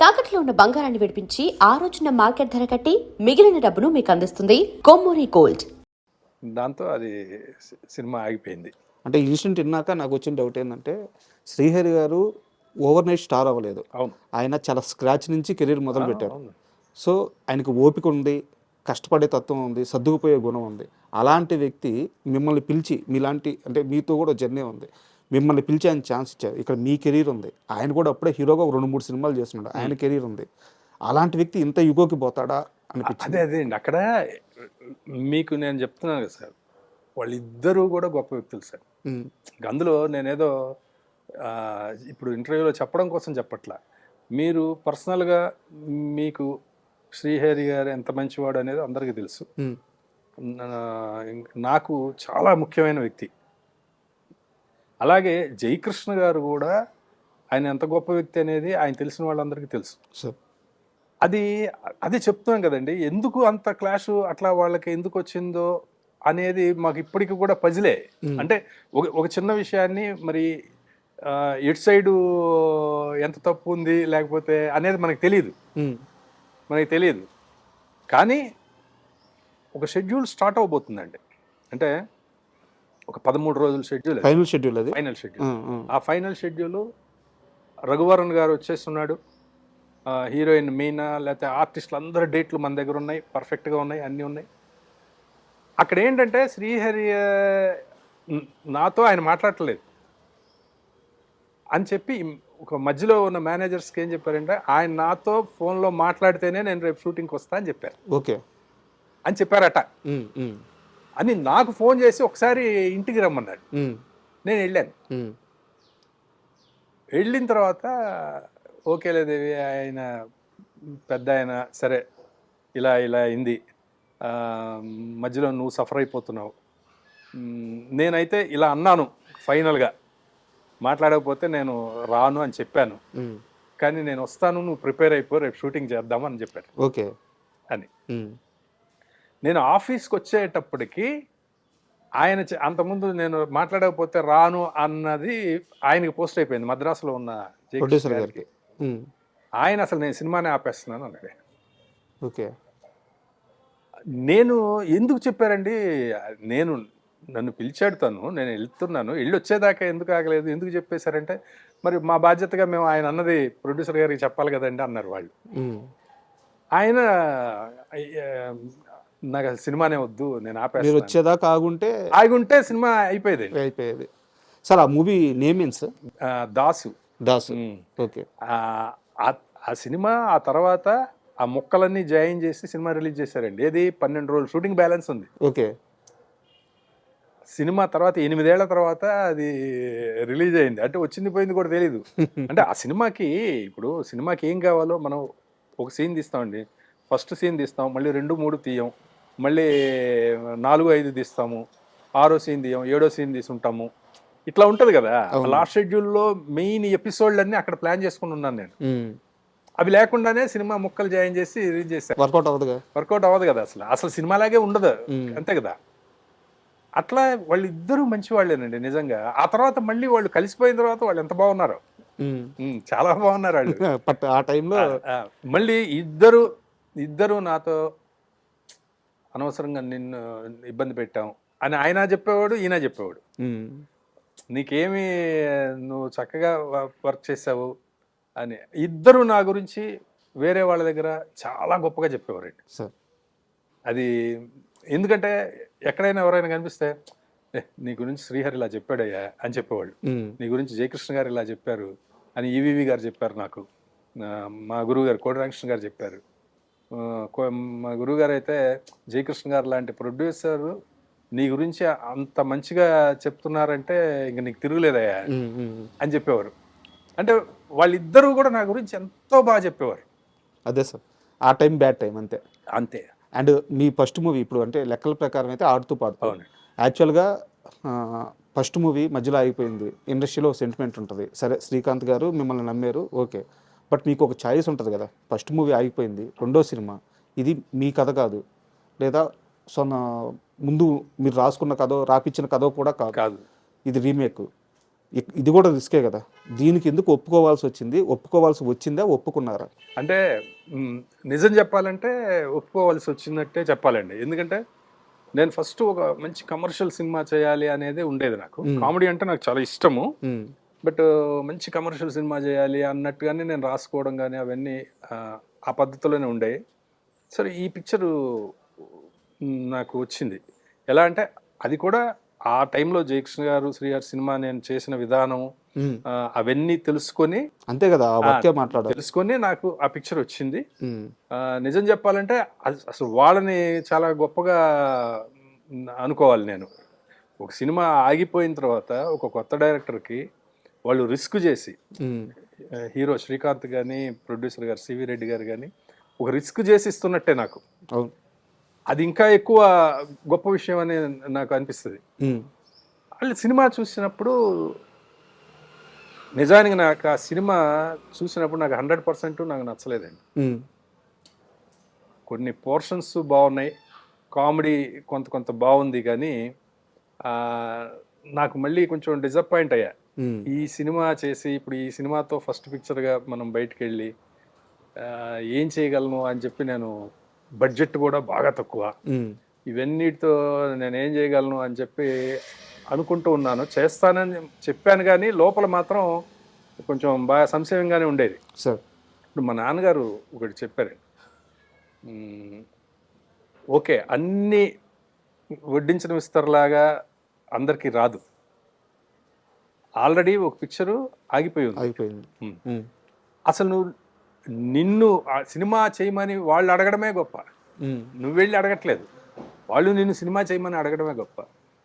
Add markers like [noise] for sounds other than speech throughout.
తాకట్లో ఉన్న బంగారాన్ని విడిపించి ఆ రోజున మార్కెట్ ధర కట్టి మిగిలిన డబ్బును మీకు అందిస్తుంది కొమ్మూరి గోల్డ్. దాంతో అది సి- సినిమా ఆగిపోయింది. అంటే ఈ ఇన్సిడెంట్ విన్నాక నాకు వచ్చిన డౌట్ ఏంటంటే శ్రీహరి గారు ఓవర్ నైట్ స్టార్ అవ్వలేదు. అవును. ఆయన చాలా స్క్రాచ్ నుంచి కెరీర్ మొదలు పెట్టారు అవును. సో ఆయనకు ఓపిక ఉంది కష్టపడే తత్వం ఉంది సర్దుకుపోయే గుణం ఉంది. అలాంటి వ్యక్తి మిమ్మల్ని పిలిచి మీలాంటి అంటే మీతో కూడా జర్నీ ఉంది. మిమ్మల్ని పిలిచి ఆయన ఛాన్స్ ఇచ్చారు. ఇక్కడ మీ కెరీర్ ఉంది. ఆయన కూడా అప్పుడే హీరోగా రెండు మూడు సినిమాలు చేస్తున్నాడు. ఆయన కెరీర్ ఉంది. అలాంటి వ్యక్తి ఇంత యుగోకి పోతాడా అదే అదే అండి. అక్కడ మీకు నేను చెప్తున్నాను కదా సార్. వాళ్ళిద్దరూ కూడా గొప్ప వ్యక్తులు సార్. అందులో నేనేదో ఇప్పుడు ఇంటర్వ్యూలో చెప్పడం కోసం చెప్పట్లా. మీరు పర్సనల్గా మీకు శ్రీహరి గారు ఎంత మంచివాడు అనేది అందరికీ తెలుసు. నాకు చాలా ముఖ్యమైన వ్యక్తి. అలాగే జయకృష్ణ గారు కూడా ఆయన ఎంత గొప్ప వ్యక్తి అనేది ఆయన తెలిసిన వాళ్ళందరికీ తెలుసు. అది అది చెప్తున్నాం కదండి ఎందుకు అంత క్లాష్ అట్లా వాళ్ళకి ఎందుకు వచ్చిందో అనేది మాకు ఇప్పటికి కూడా పజిలే. ఉమ్, అంటే ఒక ఒక చిన్న విషయాన్ని మరి ఎటు సైడు ఎంత తప్పు ఉంది లేకపోతే అనేది మనకు తెలియదు మనకి తెలియదు కానీ ఒక షెడ్యూల్ స్టార్ట్ అవబోతుందండి. అంటే ఒక పదమూడు రోజుల షెడ్యూల్ ఫైనల్ షెడ్యూల్ అది? ఫైనల్ షెడ్యూల్ ఆ ఫైనల్ షెడ్యూల్ రఘువరన్ గారు వచ్చేస్తున్నాడు. హీరోయిన్ మీనా లేకపోతే ఆర్టిస్టులు అందరు డేట్లు మన దగ్గర ఉన్నాయి. పర్ఫెక్ట్గా ఉన్నాయి. అన్నీ ఉన్నాయి. అక్కడ ఏంటంటే శ్రీహరి నాతో ఆయన మాట్లాడట్లేదు. అని చెప్పి ఒక మధ్యలో ఉన్న మేనేజర్స్కి ఏం చెప్పారంటే ఆయన నాతో ఫోన్లో మాట్లాడితేనే నేను రేపు షూటింగ్కి వస్తా అని చెప్పారు. ఓకే. అని చెప్పారట. అని నాకు ఫోన్ చేసి ఒకసారి ఇంటికి రమ్మన్నాడు. నేను వెళ్ళాను. వెళ్ళిన తర్వాత ఓకేలే దేవి ఆయన పెద్ద ఆయన సరే ఇలా ఇలా అయింది. మధ్యలో నువ్వు సఫర్ అయిపోతున్నావు. నేనైతే ఇలా అన్నాను ఫైనల్గా. మాట్లాడకపోతే నేను రాను అని చెప్పాను. కానీ నేను వస్తాను నువ్వు ప్రిపేర్ అయిపో రేపు షూటింగ్ చేద్దామని చెప్పారు ఓకే. అని. నేను ఆఫీస్కి వచ్చేటప్పటికి ఆయన అంతకుముందు నేను మాట్లాడకపోతే రాను అన్నది ఆయనకి పోస్ట్ అయిపోయింది. మద్రాసులో ఉన్న ప్రొడ్యూసర్ గారికి. ఆయన అసలు నేను సినిమానే ఆపేస్తున్నాను అన్నాడు. ఓకే. నేను ఎందుకు చెప్పారండి? నేను నన్ను పిలిచాడు తను నేను వెళ్తున్నాను. వెళ్ళి వచ్చేదాకా ఎందుకు ఆగలేదు? ఎందుకు చెప్పేశారంటే మరి మా బాధ్యతగా మేము ఆయన అన్నది ప్రొడ్యూసర్ గారికి చెప్పాలి కదండి అన్నారు వాళ్ళు. ఆయన "అయ్య, నాకు అసలు సినిమానే వద్దు నేను మీరు ఆపేస్తాను వచ్చేదాకా ఆగుంటే ఆగుంటే సినిమా అయిపోయేది. అయిపోయేది. సార్ ఆ మూవీ నేమ్ ఏంటి సార్? దాసు. దాస్. ఓకే. ఆ సినిమా ఆ తర్వాత ఆ ముక్కలన్నీ జాయిన్ చేసి సినిమా రిలీజ్ చేశారండి. ఏది? పన్నెండు రోజులు షూటింగ్ బ్యాలెన్స్ ఉంది. ఓకే. సినిమా తర్వాత ఎనిమిదేళ్ళ తర్వాత అది రిలీజ్ అయింది. అంటే వచ్చింది పోయింది కూడా తెలియదు [laughs] అంటే ఆ సినిమాకి ఇప్పుడు సినిమాకి ఏం కావాలో మనం ఒక సీన్ తీస్తామండి. ఫస్ట్ సీన్ తీస్తాం మళ్ళీ రెండు మూడు తీయం. మళ్ళీ నాలుగు ఐదు తీస్తాము ఆరో సీన్ తీయం ఏడో సీన్ తీసుంటాము. ఇట్లా ఉంటుంది కదా. లాస్ట్ షెడ్యూల్లో మెయిన్ ఎపిసోడ్లన్నీ అక్కడ ప్లాన్ చేసుకుని ఉన్నాను నేను. అవి లేకుండానే సినిమా ముక్కలు జాయిన్ చేసి రిలీజ్ చేశారు వర్కౌట్ అవ్వదుగా? వర్కౌట్ అవ్వదు కదా అసలు. అసలు సినిమాలాగే ఉండదు. అంతే కదా? అట్లా వాళ్ళిద్దరూ మంచి వాళ్ళేనండి నిజంగా. ఆ తర్వాత మళ్ళీ వాళ్ళు కలిసిపోయిన తర్వాత వాళ్ళు ఎంత బాగున్నారు. చాలా బాగున్నారు వాళ్ళు. [laughs] ఆ టైంలో మళ్ళీ ఇద్దరు ఇద్దరు నాతో అనవసరంగా నిన్ను ఇబ్బంది పెట్టాం అని ఆయన చెప్పేవాడు ఈయన చెప్పేవాడు. నీకేమి నువ్వు చక్కగా వర్క్ చేసావు అని ఇద్దరు నా గురించి వేరే వాళ్ళ దగ్గర చాలా గొప్పగా చెప్పేవారండి. సార్. అది ఎందుకంటే ఎక్కడైనా ఎవరైనా కనిపిస్తే "ఏ, నీ గురించి శ్రీహరి ఇలా చెప్పాడయ్యా అని చెప్పేవాళ్ళు. నీ గురించి జయకృష్ణ గారు ఇలా చెప్పారు అని ఈవీవి గారు చెప్పారు నాకు. మా గురువు గారు కోడి రామకృష్ణ గారు చెప్పారు. మా గురువు గారు అయితే జయకృష్ణ గారు లాంటి ప్రొడ్యూసర్ నీ గురించి అంత మంచిగా చెప్తున్నారంటే ఇంక నీకు తిరుగులేదయ్యా. అని చెప్పేవారు. అంటే వాళ్ళిద్దరూ కూడా నా గురించి ఎంతో బాగా చెప్పేవారు. అదే సార్. ఆ టైం బ్యాడ్ టైం అంతే. అంతే. అండ్ మీ ఫస్ట్ మూవీ ఇప్పుడు అంటే లెక్కల ప్రకారం అయితే ఆడుతూ పాడుతూ. యాక్చువల్గా ఫస్ట్ మూవీ మధ్యలో ఆగిపోయింది. ఇండస్ట్రీలో సెంటిమెంట్ ఉంటుంది. సరే శ్రీకాంత్ గారు మిమ్మల్ని నమ్మారు. ఓకే. బట్ మీకు ఒక ఛాయిస్ ఉంటుంది కదా. ఫస్ట్ మూవీ ఆగిపోయింది రెండో సినిమా. ఇది మీ కథ కాదు. లేదా సొన్న ముందు మీరు రాసుకున్న కథ రాపిచ్చిన కథ కూడా కాదు. కాదు. ఇది రీమేక్. ఇది కూడా రిస్కే కదా. దీనికి ఎందుకు ఒప్పుకోవాల్సి వచ్చింది? ఒప్పుకోవాల్సి వచ్చిందా? ఒప్పుకున్నారా? అంటే నిజం చెప్పాలంటే ఒప్పుకోవాల్సి వచ్చినట్టే చెప్పాలండి. ఎందుకంటే నేను ఫస్ట్ ఒక మంచి కమర్షియల్ సినిమా చేయాలి అనేది ఉండేది నాకు. కామెడీ అంటే నాకు చాలా ఇష్టము. బట్ మంచి కమర్షియల్ సినిమా చేయాలి అన్నట్టుగానే నేను రాసుకోవడం కానీ అవన్నీ ఆ, పద్ధతిలోనే ఉండేవి సరే ఈ పిక్చరు నాకు వచ్చింది. ఎలా అంటే అది కూడా ఆ టైంలో జయకృష్ణ గారు శ్రీగారు సినిమా నేను చేసిన విధానం అవన్నీ తెలుసుకొని అంతే కదా తెలుసుకొని నాకు ఆ పిక్చర్ వచ్చింది. నిజం చెప్పాలంటే అస- అసలు వాళ్ళని చాలా గొప్పగా అనుకోవాలి నేను. ఒక సినిమా ఆగిపోయిన తర్వాత ఒక కొత్త డైరెక్టర్కి వాళ్ళు రిస్క్ చేసి హీరో శ్రీకాంత్ కానీ ప్రొడ్యూసర్ గారు సివి రెడ్డి గారు కానీ ఒక రిస్క్ చేసి ఇస్తున్నట్టే నాకు అది ఇంకా ఎక్కువ గొప్ప విషయం అని నాకు అనిపిస్తుంది. వాళ్ళు సినిమా చూసినప్పుడు నిజానికి నాకు ఆ సినిమా చూసినప్పుడు నాకు హండ్రెడ్ పర్సెంట్ నాకు నచ్చలేదండి. కొన్ని పోర్షన్స్ బాగున్నాయి కామెడీ కొంత కొంత బాగుంది కానీ నాకు మళ్ళీ కొంచెం డిసప్పాయింట్ అయ్యా. ఈ సినిమా చేసి ఇప్పుడు ఈ సినిమాతో ఫస్ట్ పిక్చర్గా మనం బయటికి వెళ్ళి ఏం చేయగలను అని చెప్పి నేను బడ్జెట్ కూడా బాగా తక్కువ. ఉమ్, ఇవన్నిటితో నేను ఏం చేయగలను అని చెప్పి అనుకుంటూ ఉన్నాను. చేస్తానని చెప్పాను కానీ లోపల మాత్రం కొంచెం బాగా సంశయంగానే ఉండేది. సార్ ఇప్పుడు మా నాన్నగారు ఒకటి చెప్పారు. ఓకే అన్ని వడ్డించిన విస్తరలాగా అందరికీ రాదు. ఆల్రెడీ ఒక పిక్చరు ఆగిపోయి ఉంది. ఉమ్, అసలు నువ్వు నిన్ను ఆ సినిమా చేయమని వాళ్ళు అడగడమే గొప్ప. నువ్వు వెళ్ళి అడగట్లేదు. వాళ్ళు నిన్ను సినిమా చేయమని అడగడమే గొప్ప.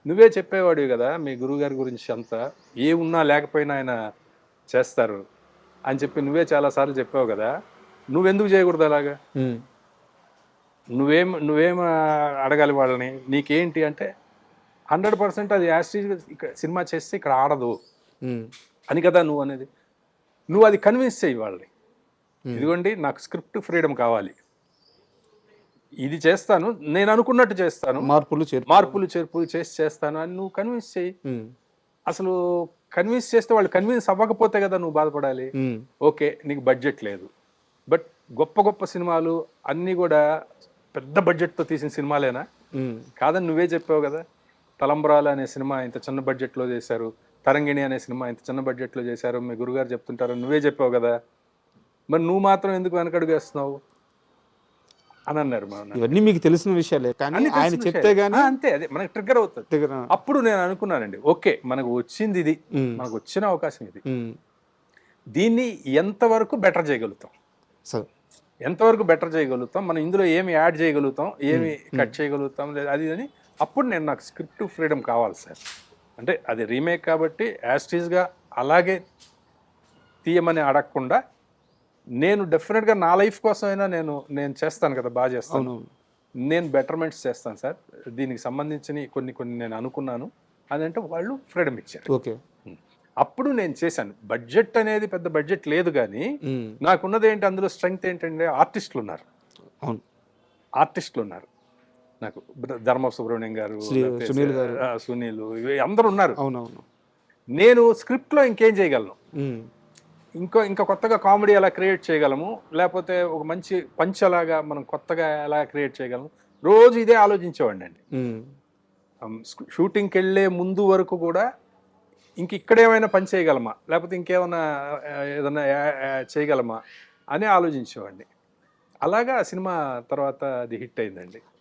నువ్వే చెప్పేవాడివి కదా మీ గురువుగారి గురించి అంతా ఏ ఉన్నా లేకపోయినా ఆయన చేస్తారు అని చెప్పి నువ్వే చాలాసార్లు చెప్పావు కదా. నువ్వెందుకు చేయకూడదు అలాగా? నువ్వేం నువ్వేం అడగాలి వాళ్ళని? నీకేంటి అంటే హండ్రెడ్ పర్సెంట్ అది యాస్టీజ్ ఇక్కడ సినిమా చేస్తే ఇక్కడ ఆడదు. అని కదా నువ్వు అనేది. నువ్వు అది కన్విన్స్ చేయి వాళ్ళని. ఇదిగోండి నాకు స్క్రిప్ట్ ఫ్రీడమ్ కావాలి. ఇది చేస్తాను నేను అనుకున్నట్టు చేస్తాను. మార్పులు మార్పులు చేర్పులు చేసి చేస్తాను అని నువ్వు కన్విన్స్ చేయి. అసలు కన్విన్స్ చేస్తే వాళ్ళు కన్విన్స్ అవ్వకపోతే కదా నువ్వు బాధపడాలి. ఓకే నీకు బడ్జెట్ లేదు. బట్ గొప్ప గొప్ప సినిమాలు అన్నీ కూడా పెద్ద బడ్జెట్తో తీసిన సినిమాలేనా? కాదని నువ్వే చెప్పావు కదా తలంబ్రాలు అనే సినిమా ఇంత చిన్న బడ్జెట్లో చేశారు. తరంగిణి అనే సినిమా ఇంత చిన్న బడ్జెట్లో చేశారు మీ గురుగారు చెప్తుంటారు నువ్వే చెప్పావు కదా. మరి నువ్వు మాత్రం ఎందుకు వెనకడుగు వేస్తున్నావు? అని అన్నారు. ఇవన్నీ మీకు తెలిసిన విషయాలే కానీ ఆయన చెప్తే. గానీ ఆ, అంతే అదే మనకి ట్రిగ్గర్ అవుతుంది. అప్పుడు నేను అనుకున్నానండి ఓకే మనకు వచ్చింది ఇది మనకు వచ్చిన అవకాశం ఇది. దీన్ని ఎంతవరకు బెటర్ చేయగలుగుతాం? సార్. ఎంతవరకు బెటర్ చేయగలుగుతాం? మనం ఇందులో ఏమి యాడ్ చేయగలుగుతాం? ఏమి కట్ చేయగలుగుతాం? లేదా అది అని అప్పుడు నేను నాకు స్క్రిప్ట్ ఫ్రీడమ్ కావాలి సార్. అంటే అది రీమేక్ కాబట్టి యాస్టీస్గా అలాగే తీయమని అడగకుండా నేను డెఫినెట్గా నా లైఫ్ కోసమైనా నేను నేను చేస్తాను కదా బాగా చేస్తాను. నేను బెటర్మెంట్స్ చేస్తాను సార్. దీనికి సంబంధించిన కొన్ని కొన్ని నేను అనుకున్నాను. అదంటే వాళ్ళు ఫ్రీడమ్ ఇచ్చారు. ఓకే. అప్పుడు నేను చేశాను. బడ్జెట్ అనేది పెద్ద బడ్జెట్ లేదు కానీ నాకున్నది ఏంటి అందులో స్ట్రెంగ్త్ ఏంటంటే ఆర్టిస్టులు ఉన్నారు. అవును. ఆర్టిస్టులు ఉన్నారు. నాకు ధర్మ సుబ్రహ్మణ్యం గారు సునీల్ గారు. సునీల్ ఇవి అందరూ ఉన్నారు. అవునవును. నేను స్క్రిప్ట్లో ఇంకేం చేయగలను? ఇంకో ఇంకా కొత్తగా కామెడీ ఎలా క్రియేట్ చేయగలము? లేకపోతే ఒక మంచి పంచ్ అలాగా మనం కొత్తగా ఎలా క్రియేట్ చేయగలము రోజు ఇదే ఆలోచించేవాడిని అండి. షూటింగ్కి వెళ్ళే ముందు వరకు కూడా ఇంక ఇక్కడ ఏమైనా పని చేయగలమా? లేకపోతే ఇంకేమైనా ఏదైనా చేయగలమా? అని ఆలోచించేవాడిని. అలాగా సినిమా తర్వాత అది హిట్ అయిందండి.